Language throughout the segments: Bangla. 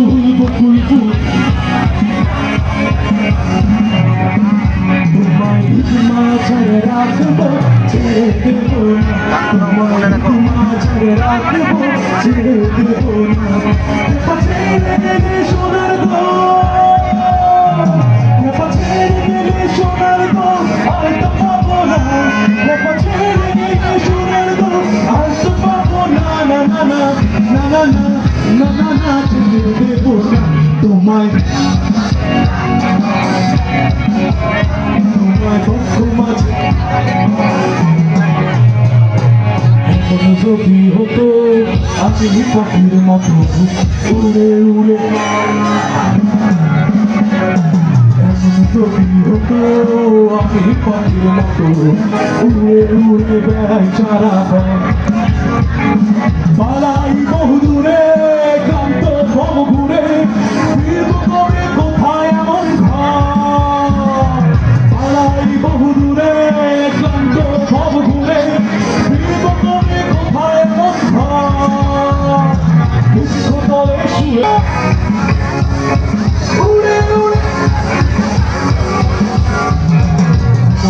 বকুল বকুল ফুল তোমায় তোমার ছাড়ে রাখব ছেড়ে দেবো তোমায় তোমার ছাড়ে রাখব ছেড়ে দেবো না সোনার গো তোমায় তোমায় হতো আমি পাখির মতো উড়ে হতো আমি পাখির উড়ে উড়ে বেড়াই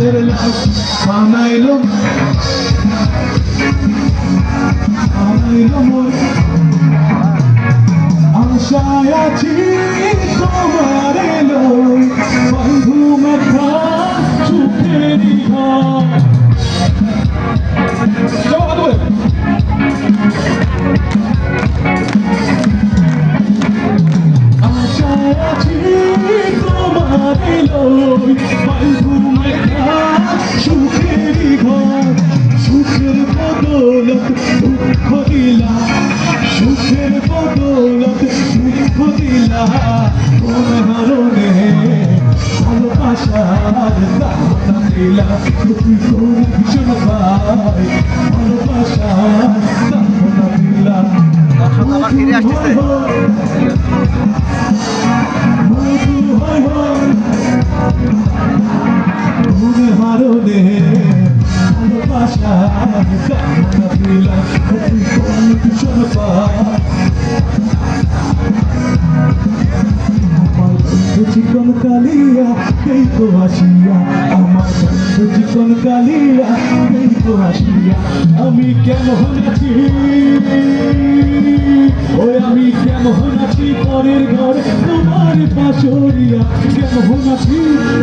সাথের লাউ বানাইলো। বানাইলো আশায় আছি তোমার এলো। বন্ধু মেঘা সুখের আশায় আছি তোমার এলো। দুঃখ দিলা সুখের বদলত দুঃখ দিলা মনে হারণে ভালোবাসার দাহনা দিলা। তুমি করে ভীষণ পাই ভালোবাসার দাহনা দিলা। আবার ফিরে আসতেছে। মধু হয় হয়। হারণে না কামনা দিলাম তুই কোন কিছু না এই তো আসিয়া আমার চিকন কালিয়া, এই তো আসিয়া আমি কেমন আছি? ওই আমি কেমন আছি? পরের ঘরে তোমার পাশরিয়া কেমন আছি?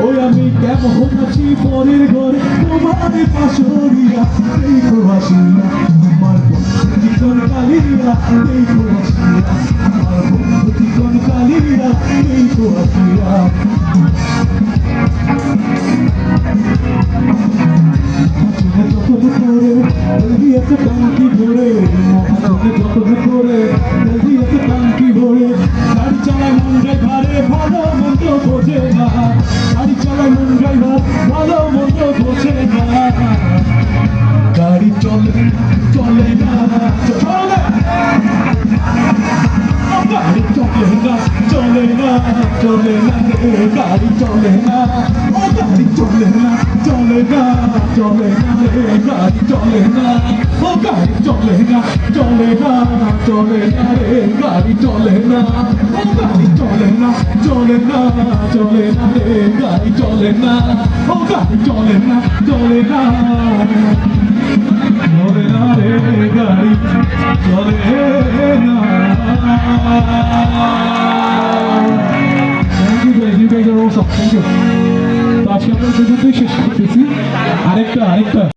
ওই আমি কেমন আছি? পরের ঘরে তোমার পাশরিয়া এই তো আসিয়া আমার চিকন কালিয়া, এই তো আসিয়া। আমার চিকন কালিয়া, এই তো আসিয়া। ও গাড়ি চলে না ও গাড়ি চলে না চলে না চলে না রে গাড়ি চলে না ও গাড়ি চলে না চলে না চলে না রে গাড়ি চলে না ও চলে না রে গাড়ি চলে না তো আজকে আমরা পর্যন্তই শেষ আরেকটা আরেকটা।